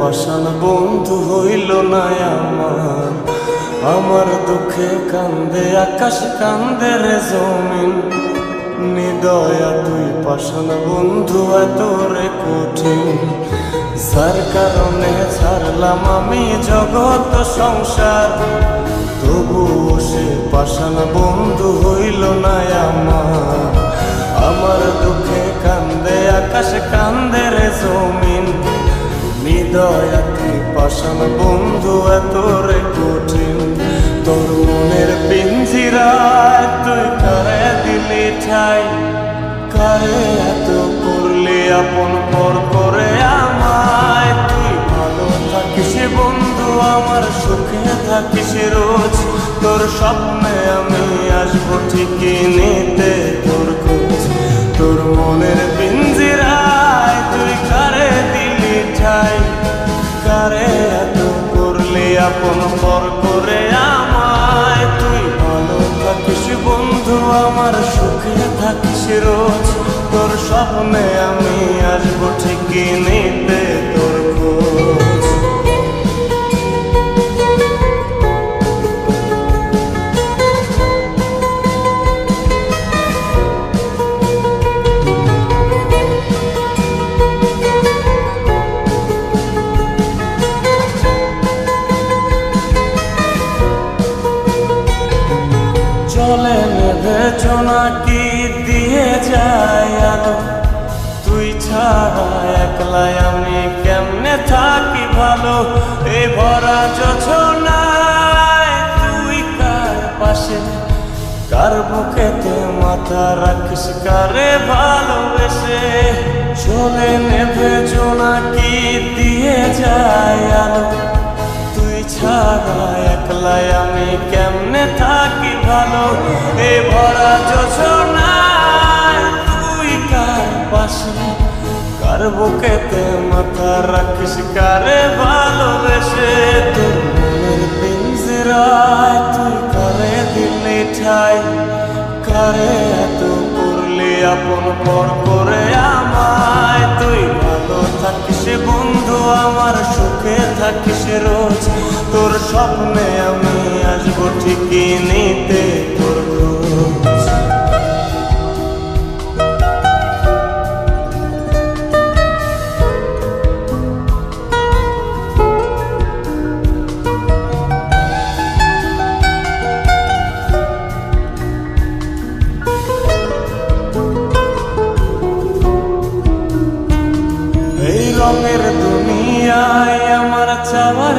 পাষাণ বন্ধু হইল না আমার। আমার দুঃখে কান্দে, আকাশ কান্দে রে জমিন। নিদয়া তুই পাষাণ বন্ধু এত রে কঠিন। যার কারণে ছাড়লাম আমি জগৎ সংসার। তবুও সে পাষাণ বন্ধু হইল না আমার। আমার দুঃখে কান্দে, আকাশ কান্দে রে জমিন। হৃদয়া তুই পাষাণ বন্ধু এত রে কঠিন। তোর মনের পিঞ্জিরায় তুই কারে দিলি ঠাই? কারে এত করলি আপন পর করে আমায়? তুই ভালো থাকিস বন্ধু, আমার সুখে থাকিস রোজ। তোর স্বপ্নে আমি আসব ঠিকই নিতে তোর খোঁজ। তোর মনের আমার সুখে থাকিস রোজ। তোর স্বপ্নে আমি আসব ঠিকই নিতে। কি দিয়ে যায় আলো? তুই ছাড়া আমি কেমনে থাকি ভালো? এ ভরা যোছনায় তুই কার পাশে? কার বুকেতে মাথা রাখিস, কারে ভালোবেসে? চলে কি দিয়ে যায় আলো? তুই ছাড়া একলাই আমি কেমনে থাকি ভালো, এ ভরা যোছনায় তুই কার পাশে? কার বুকেতে মাথা রাখিস, কারে ভালোবেসে? তোর মনের পিঞ্জিরায় তুই কারে দিলি ঠাই? কারে এত করলি আপন পর করে আমায়? তুই ভালো থাকিস বন্ধু, আমার সুখে থাকিস রোজ। তোর স্বপ্নে আমি আসব ঠিকই নিতে তোর রঙের দুনিয়ায় আমার চাওয়ার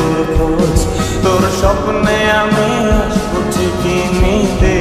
স্বপ্নে আমি আসব ঠিকই নিতে?